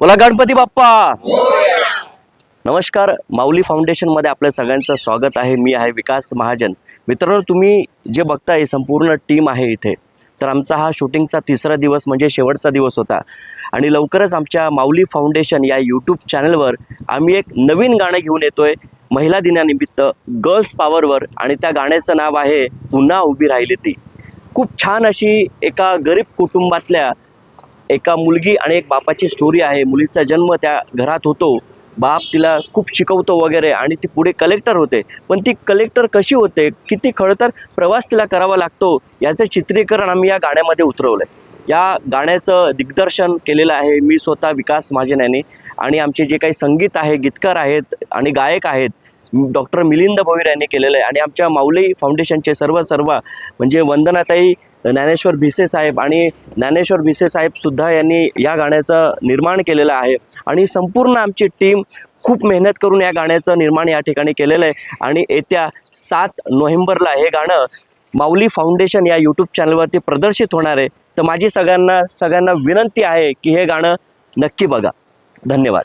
बोला गणपती बाप्पा. नमस्कार माऊली फाउंडेशनमध्ये आपल्या सगळ्यांचं स्वागत आहे. मी आहे विकास महाजन. मित्रांनो तुम्ही जे बघताय संपूर्ण टीम आहे इथे. तर आमचा हा शूटिंगचा तिसरा दिवस म्हणजे शेवटचा दिवस होता. आणि लवकरच आमच्या माऊली फाउंडेशन या यूट्यूब चॅनलवर आम्ही एक नवीन गाणं घेऊन येतोय. महिला दिनानिमित्त गर्ल्स पॉवरवर आणि त्या गाण्याचं नाव आहे पुन्हा उभी राहिली ती. खूप छान अशी एका गरीब कुटुंबातल्या एका मुलगी आणि एक बापाची स्टोरी आहे. मुलीचा जन्म त्या घरात होतो. बाप तिला खूप शिकवतो वगैरे आणि ती पुढे कलेक्टर होते. पण ती कलेक्टर कशी होते? किती खडतर प्रवास तिला करावा लागतो? याचं चित्रीकरण आम्ही या गाण्यामध्ये उतरवलं आहे या गाण्याचं दिग्दर्शन केलेलं आहे मी स्वतः विकास महाजन यांनी आणि आमचे जे काही संगीत आहे गीतकार आहेत आणि गायक आहेत डॉक्टर मिलिंद भोईर यांनी केलेलं आहे. आणि आमच्या माऊली फाउंडेशनचे सर्व सर्व म्हणजे वंदनाताई ज्ञानेश्वर भिसे साहेब आणि ज्ञानेश्वर भिसे साहेबसुद्धा यांनी या गाण्याचं निर्माण केलेलं आहे. आणि संपूर्ण आमची टीम खूप मेहनत करून या गाण्याचं निर्माण या ठिकाणी केलेलं आहे. आणि येत्या सात नोव्हेंबरला हे गाणं माऊली फाउंडेशन या यूट्यूब चॅनलवरती प्रदर्शित होणार आहे. तर माझी सगळ्यांना सगळ्यांना विनंती आहे की हे गाणं नक्की बघा. धन्यवाद.